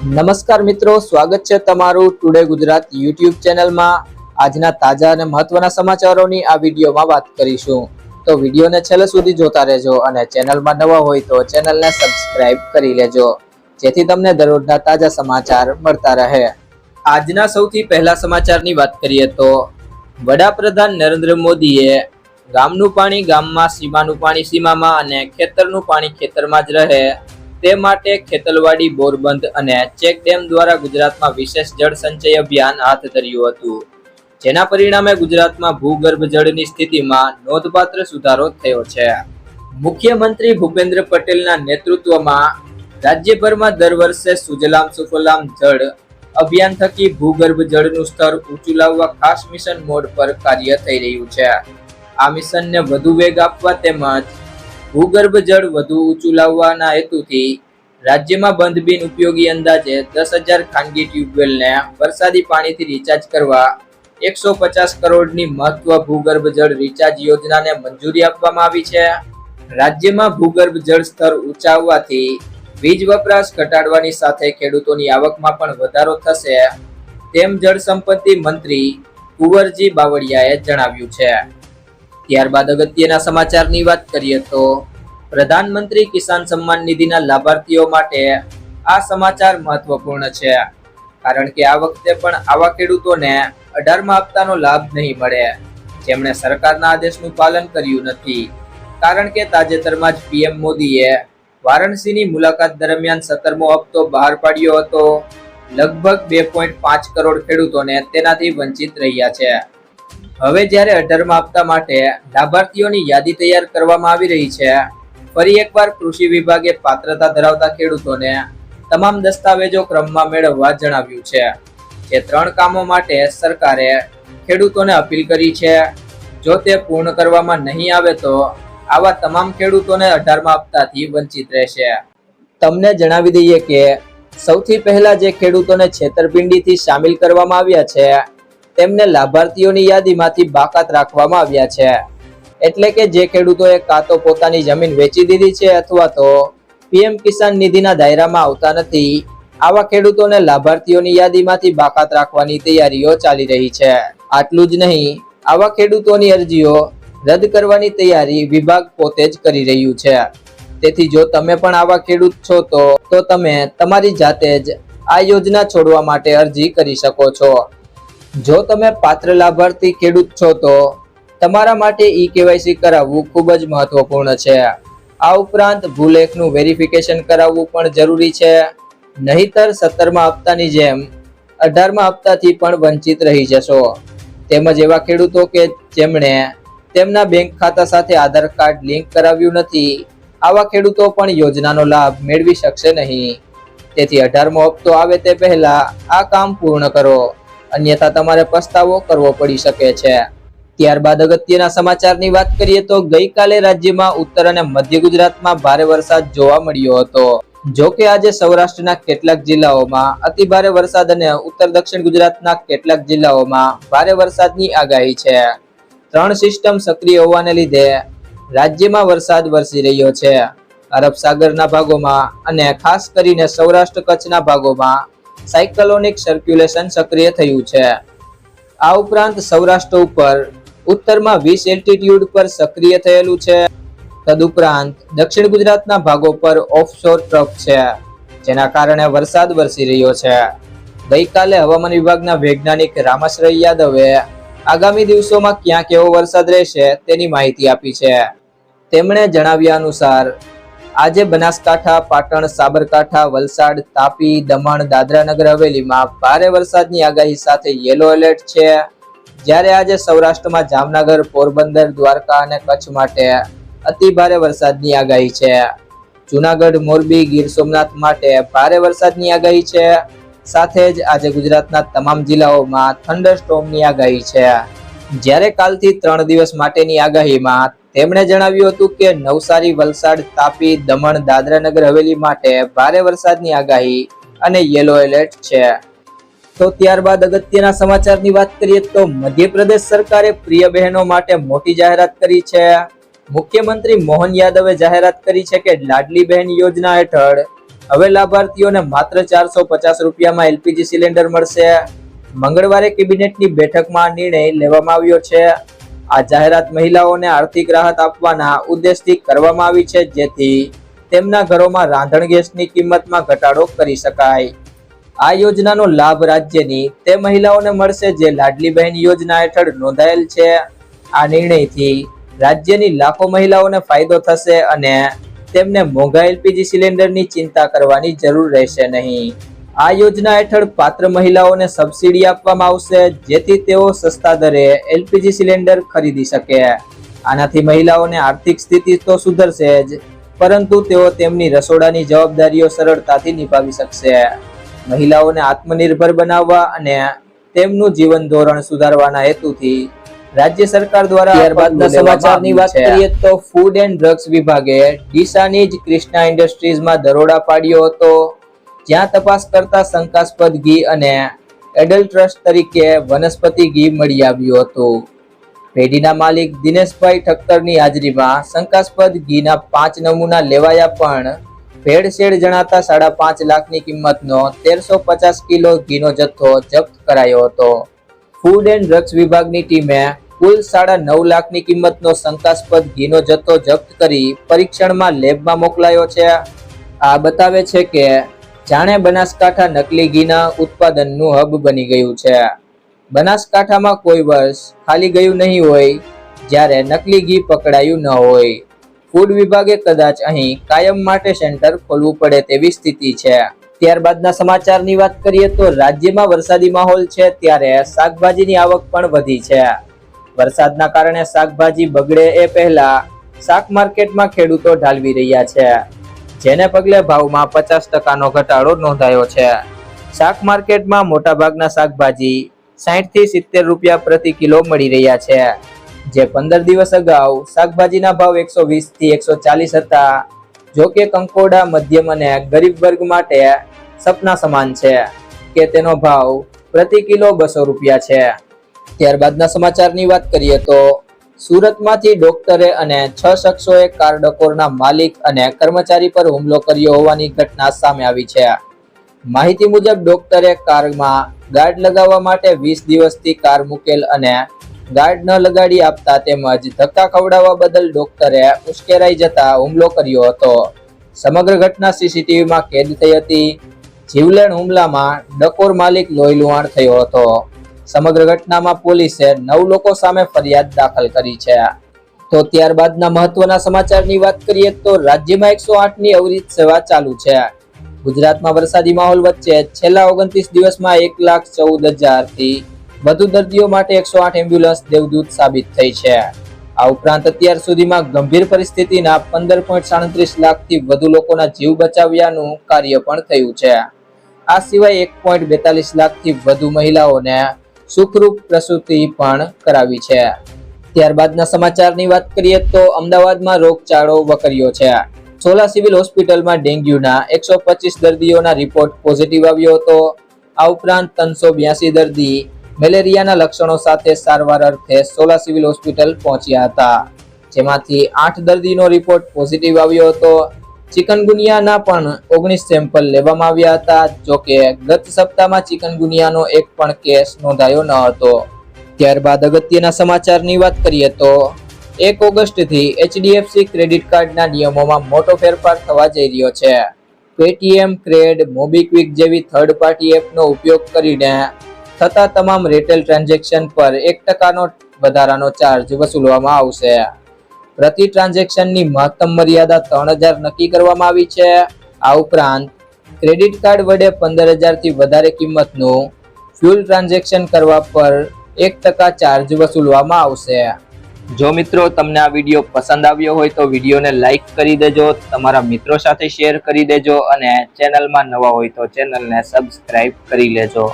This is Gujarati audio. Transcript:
નમસ્કાર મિત્રો, સ્વાગત છે તમારું ટુડે ગુજરાત યુટ્યુબ ચેનલમાં. આજના તાજા અને મહત્વના સમાચારોની આ વિડીયોમાં વાત કરીશું. તો વિડીયોને છેલ્લે સુધી જોતા રહેજો અને ચેનલમાં નવા હોય તો ચેનલને સબસ્ક્રાઇબ કરી લેજો, જેથી તમને દરરોજના તાજા સમાચાર મળતા રહે. આજના સૌથી પહેલા સમાચારની વાત કરીએ તો, વડાપ્રધાન નરેન્દ્ર મોદીએ ગામનું પાણી ગામમાં સીમાનું પાણી સીમામાં અને ખેતરનું પાણી ખેતરમાં જ રહે. તે માટે ખેતલવાડી, બોરબંધ અને ચેક ડેમ દ્વારા ગુજરાતમાં વિશેષ જળ સંચય અભિયાન હાથ ધર્યું હતું. જેના પરિણામે ગુજરાતમાં ભૂગર્ભ જળની સ્થિતિમાં નોંધપાત્ર સુધારો થયો છે. મુખ્યમંત્રી ભૂપેન્દ્ર પટેલના નેતૃત્વમાં રાજ્યભરમાં દર વર્ષે સુજલામ સુફલામ જળ અભિયાન થકી ભૂગર્ભ જળનું સ્તર ઊંચું લાવવા ખાસ મિશન મોડ પર કાર્ય થઈ રહ્યું છે. આ મિશનને વધુ વેગ આપવા તેમજ ભૂગર્ભ જળ વધુ ઊંચું લાવવાના હેતુથી રાજ્યમાં બંધ બિન ઉપયોગી અંદાજે દસ હજાર ખાનગી ટ્યુબવેલને વરસાદી પાણીથી રિચાર્જ કરવા એકસો પચાસ કરોડની મહત્વ ભૂગર્ભ જળ રિચાર્જ યોજનાને મંજૂરી આપવામાં આવી છે. રાજ્યમાં ભૂગર્ભ જળ સ્તર ઊંચાવવાથી વીજ વપરાશ ઘટાડવાની સાથે ખેડૂતોની આવકમાં પણ વધારો થશે, તેમ જળ સંપત્તિ મંત્રી કુંવરજી બાવળિયાએ જણાવ્યું છે. ત્યારબાદ અગત્યના સમાચારની વાત કરીએ તો પ્રધાનમંત્રી કિસાન સન્માન નિધિના લાભાર્થીઓ માટે આ સમાચાર મહત્વપૂર્ણ છે. કારણ કે આ વખતે પણ આવા ખેડૂતોને અઢારમા હપ્તાનો લાભ નહીં મળે. જેમણે સરકારના આદેશનું પાલન કર્યું નથી. કારણ કે તાજેતરમાં જ પીએમ મોદીએ વારાણસીની મુલાકાત દરમિયાન સત્તરમો હપ્તો બહાર પાડ્યો હતો. લગભગ બે પોઈન્ટ પાંચ કરોડ ખેડૂતોને તેનાથી વંચિત રહ્યા છે. હવે જ્યારે અઢારમા હપ્તા માટે લાભાર્થીઓની યાદી તૈયાર કરવામાં આવી રહી છે ફરી એકવાર કૃષિ વિભાગે પાત્રતા ધરાવતા ખેડૂતોને તમામ દસ્તાવેજો ક્રમમાં મેળવવા જણાવ્યું છે જે ત્રણ કામો માટે સરકારે ખેડૂતોને અપીલ કરી છે. જો તે પૂર્ણ કરવામાં નહીં આવે તો આવા તમામ ખેડૂતોને અઢારમા હપ્તાથી વંચિત રહેશે. તમને જણાવી દઈએ કે સૌથી પહેલા જે ખેડૂતોને છેતરપિંડીથી સામેલ કરવામાં આવ્યા છે, તેમને લાભાર્થીઓની યાદીમાંથી બાકાત રાખવામાં આવ્યા છે. એટલે કે જે ખેડૂતોએ કાં તો પોતાની જમીન વેચી દીધી છે અથવા તો પીએમ કિસાન નિધિના દાયરામાં આવતા નથી, આવા ખેડૂતોને લાભાર્થીઓની યાદીમાંથી બાકાત રાખવાની તૈયારીઓ ચાલી રહી છે. આટલું જ નહીં, આવા ખેડૂતોની અરજીઓ રદ કરવાની તૈયારી વિભાગ પોતે જ કરી રહ્યું છે. તેથી જો તમે પણ આવા ખેડૂત છો તો તો તમે તમારી જાતે જ આ યોજના છોડવા માટે અરજી કરી શકો છો. જો તમે પાત્ર લાભાર્થી ખેડૂત છો તો તમારા માટે ઈ કેવાયસી કરાવવું ખૂબ જ મહત્વપૂર્ણ છે. આ ઉપરાંત ભૂલેખનું વેરિફિકેશન કરાવવું પણ જરૂરી છે. નહીતર સત્તરમા હપ્તાની જેમ અઢારમા હપ્તાથી પણ વંચિત રહી જશો. તેમજ એવા ખેડૂતો કે જેમણે તેમના બેંક ખાતા સાથે આધાર કાર્ડ લિંક કરાવ્યું નથી, આવા ખેડૂતો પણ યોજનાનો લાભ મેળવી શકશે નહીં. તેથી અઢારમો હપ્તો આવે તે પહેલા આ કામ પૂર્ણ કરો. અન્યથા તમારે પસ્તાવો કરવો પડી શકે છે. ત્યારબાદ અગત્યના સમાચારની વાત કરીએ તો ગઈકાલે રાજ્યમાં ઉત્તર અને મધ્ય ગુજરાતમાં ભારે વરસાદ જોવા મળ્યો હતો. જો કે આજે સૌરાષ્ટ્રના કેટલાક જિલ્લાઓમાં અતિ ભારે વરસાદ અને ઉત્તર દક્ષિણ ગુજરાતના કેટલાક જિલ્લાઓમાં ભારે વરસાદની આગાહી છે. ત્રણ સિસ્ટમ સક્રિય હોવાને લીધે રાજ્યમાં વરસાદ વરસી રહ્યો છે. અરબ સાગરના ભાગોમાં અને ખાસ કરીને સૌરાષ્ટ્ર કચ્છના ભાગોમાં સાયકલોનિક સર્ક્યુલેશન સક્રિય થયું છે. આ ઉપરાંત સૌરાષ્ટ્ર ઉપર ઉત્તરમાં વીસ એલ્ટિટ્યુડ પર સક્રિય થયેલું છે. તદુપરાંત દક્ષિણ ગુજરાતના ભાગો પર ઓફશોર ટ્રફ છે, જેના કારણે વરસાદ વરસી રહ્યો છે. ગઈકાલે હવામાન વિભાગના વૈજ્ઞાનિક રામાશ્રય યાદવે આગામી દિવસોમાં ક્યાં કેવો વરસાદ રહેશે તેની માહિતી આપી છે. તેમણે જણાવ્યા અનુસાર, આજે બનાસકાંઠા, પાટણ, સાબરકાંઠા, વલસાડ, તાપી, દમણ, દાદરા નગર હવેલીમાં ભારે વરસાદની આગાહી સાથે યેલો એલર્ટ છે. જ્યારે આજે સૌરાષ્ટ્રમાં જામનગર, પોરબંદર, દ્વારકા અને કચ્છ માટે અતિ ભારે વરસાદની આગાહી છે. જુનાગઢ, મોરબી, ગીર સોમનાથ માટે ભારે વરસાદની આગાહી છે. સાથે જ આજે ગુજરાતના તમામ જિલ્લાઓમાં થંડરસ્ટોર્મની આગાહી છે. જ્યારે કાલથી ત્રણ દિવસ માટેની આગાહીમાં તેમણે જણાવ્યું હતું કે નવસારી, વલસાડ, તાપી, દમણ દાદરા નગર હવેલી માટે ભારે વરસાદની આગાહી અને યેલો એલર્ટ છે. તો ત્યારબાદ અગત્યના સમાચારની વાત કરીએ તો મધ્યપ્રદેશ સરકારે પ્રિય બહેનો માટે મોટી જાહેરાત કરી છે. મુખ્યમંત્રી મોહન યાદવે જાહેરાત કરી છે કે લાડલી બહેન યોજના હેઠળ હવે લાભાર્થીઓને માત્ર ચારસો પચાસ રૂપિયામાં એલપીજી સિલિન્ડર મળશે. મંગળવારે કેબિનેટની બેઠકમાં નિર્ણય લેવામાં આવ્યો છે. આ જાહેરાત મહિલાઓને આર્થિક રાહત આપવાના ઉદ્દેશથી કરવામાં આવી છે, જેથી તેમના ઘરોમાં રાંધણ ગેસની કિંમતમાં ઘટાડો કરી શકાય. આ યોજનાનો લાભ રાજ્યની તે મહિલાઓને મળશે જે લાડલી બહેન યોજના હેઠળ નોંધાયેલ છે. આ નિર્ણયથી રાજ્યની લાખો મહિલાઓને ફાયદો થશે અને તેમને મોંઘા એલપીજી સિલિન્ડરની ચિંતા કરવાની જરૂર રહેશે નહીં. આ યોજના હેઠળ પાત્ર મહિલાઓને સબસિડી આપવામાં આવશે, જેથી તેઓ સસ્તા દરે એલપીજી સિલિન્ડર ખરીદી શકે. આનાથી મહિલાઓને આર્થિક સ્થિતિ તો સુધરશે જ, પરંતુ તેઓ તેમની રસોડાની જવાબદારીઓ સરળતાથી નિભાવી શકશે. મહિલાઓને આત્મનિર્ભર બનાવવા અને તેમનું જીવન ધોરણ સુધારવાના હેતુથી રાજ્ય સરકાર દ્વારા ત્યારબાદના સમાચારની વાત કરીએ તો ફૂડ એન્ડ ડ્રગ્સ વિભાગે ડીસાની જ ક્રિષ્ના ઇન્ડસ્ટ્રીઝમાં દરોડા પાડ્યો હતો. જ્યાં તપાસ કરતા શંકાસ્પદ ઘી અને એડલ્ટ ટ્રસ્ટ તરીકે વનસ્પતિ ઘી મળી આવ્યું હતું. પેઢીના માલિક દિનેશભાઈ ઠક્કરની હાજરીમાં શંકાસ્પદ ઘીના પાંચ નમૂના લેવાયા પણ ભેળસેળ જણાતા સાડા પાંચ લાખની કિંમતનો તેરસો પચાસ કિલો ઘીનો જથ્થો જપ્ત કરાયો હતો. ફૂડ એન્ડ ડ્રગ્સ વિભાગની ટીમે કુલ સાડા નવ લાખની કિંમતનો શંકાસ્પદ ઘીનો જથ્થો જપ્ત કરી પરીક્ષણમાં લેબમાં મોકલાયો છે. આ બતાવે છે કે જાણે બનાસકાંઠા નકલી ઘીના ઉત્પાદનનું હબ બની ગયું છે. બનાસકાંઠામાં કોઈ વર્ષ ખાલી ગયું નહીં હોય, જ્યારે નકલી ઘી પકડાયું ન હોય. ફૂડ વિભાગે કદાચ અહીં કાયમ માટે સેન્ટર ખોલવું પડે તેવી સ્થિતિ છે. ત્યારબાદના સમાચારની વાત કરીએ તો રાજ્યમાં વરસાદી માહોલ છે ત્યારે શાકભાજીની આવક પણ વધી છે. વરસાદના કારણે શાકભાજી બગડે એ પહેલા શાક માર્કેટમાં ખેડૂતો ઢાલવી રહ્યા છે. જેને પગલે ભાવમાં પચાસ ટકાનો ઘટાડો નોંધાયો છે. શાક માર્કેટમાં મોટાભાગના શાકભાજી સાહીઠથી સિત્તેર રૂપિયા પ્રતિ કિલો મળી રહ્યા છે. જે પંદર દિવસ અગાઉ શાકભાજીના ભાવ એકસો વીસથી એકસો ચાલીસ હતા. જો કંકોડા, મધ્યમ અને ગરીબ વર્ગ માટે સપના સમાન છે કે તેનો ભાવ પ્રતિ કિલો બસો રૂપિયા છે. ત્યારબાદના સમાચારની વાત કરીએ તો સુરતમાંથી ડોક્ટરે અને છ શખ્સોએ કાર ડકોરના માલિક અને કર્મચારી પર હુમલો કર્યો હોવાની ઘટના સામે આવી છે. માહિતી મુજબ ડોક્ટરે કારમાં ગાર્ડ લગાવવા માટે વીસ દિવસથી કાર મૂકેલ અને ગાર્ડ ન લગાડી આપતા તેમજ ધક્કા ખવડાવવા બદલ ડોક્ટરે ઉશ્કેરાઈ જતા હુમલો કર્યો હતો. સમગ્ર ઘટના સીસીટીવીમાં કેદ થઈ હતી. જીવલેણ હુમલામાં ડકોર માલિક લોહી લુહાણ થયો હતો. સમગ્ર ઘટનામાં પોલીસે નવ લોકો સામે ફરિયાદ દાખલ કરી છે. તો ત્યારબાદના મહત્વના સમાચારની વાત કરીએ તો રાજ્યમાં એકસો આઠની અવરિત સેવા ચાલુ છે. ગુજરાતમાં વરસાદી માહોલ વચ્ચે છેલ્લા ઓગણત્રીસ દિવસમાં એક લાખ ચૌદ હજારથી વધુ દર્દીઓ માટે એકસો આઠ એમ્બ્યુલન્સ દેવદૂત સાબિત થઈ છે. આ ઉપરાંત અત્યાર સુધીમાં ગંભીર પરિસ્થિતિના પંદર પોઈન્ટ સાડત્રીસ લાખથી વધુ લોકોના જીવ બચાવ્યાનું કાર્ય પણ થયું છે. આ સિવાય એક પોઈન્ટ બેતાલીસ લાખથી વધુ મહિલાઓને સુખરૂપ પ્રસૂતિ પણ કરાવી છે. ત્યારબાદના સમાચારની વાત કરીએ તો અમદાવાદમાં રોગચાળો વકર્યો છે. સોલા સિવિલ હોસ્પિટલમાં ડેન્ગ્યુના એકસો દર્દીઓના રિપોર્ટ પોઝિટિવ આવ્યો હતો. આ ઉપરાંત ત્રણસો દર્દી મેલેરિયાના લક્ષણો સાથે સારવાર અર્થે સોલા સિવિલ હોસ્પિટલ પહોંચ્યા હતા. જેમાંથી આઠ દર્દીનો રિપોર્ટ પોઝિટિવ આવ્યો હતો. ચિકનગુનિયાના પણ ઓગણીસ સેમ્પલ લેવામાં આવ્યા હતા જોકે ગત સપ્તાહમાં ચિકનગુનિયાનો એક પણ કેસ નોંધાયો ન હતો. ત્યારબાદ અગત્યના સમાચારની વાત કરીએ તો, એક ઓગસ્ટથી એચડીએફસી ક્રેડિટ કાર્ડના નિયમોમાં મોટો ફેરફાર થવા જઈ રહ્યો છે. પેટીએમ, ક્રેડ, મોબીક્વિક જેવી થર્ડ પાર્ટી એપનો ઉપયોગ કરીને થતા તમામ રિટેલ ટ્રાન્ઝેક્શન પર એક ટકાનો વધારાનો ચાર્જ વસૂલવામાં આવશે. પ્રતિ ટ્રાન્ઝેક્શનની મહત્તમ મર્યાદા ત્રણ હજાર નક્કી કરવામાં આવી છે. આ ઉપરાંત ક્રેડિટ કાર્ડ વડે પંદર હજારથી વધારે કિંમતનું ફ્યુલ ટ્રાન્ઝેક્શન કરવા પર એક ટકા ચાર્જ વસૂલવામાં આવશે. જો મિત્રો તમને આ વીડિયો પસંદ આવ્યો હોય તો વિડીયોને લાઇક કરી દેજો, તમારા મિત્રો સાથે શેર કરી દેજો અને ચેનલમાં નવા હોય તો ચેનલને સબસ્ક્રાઈબ કરી લેજો.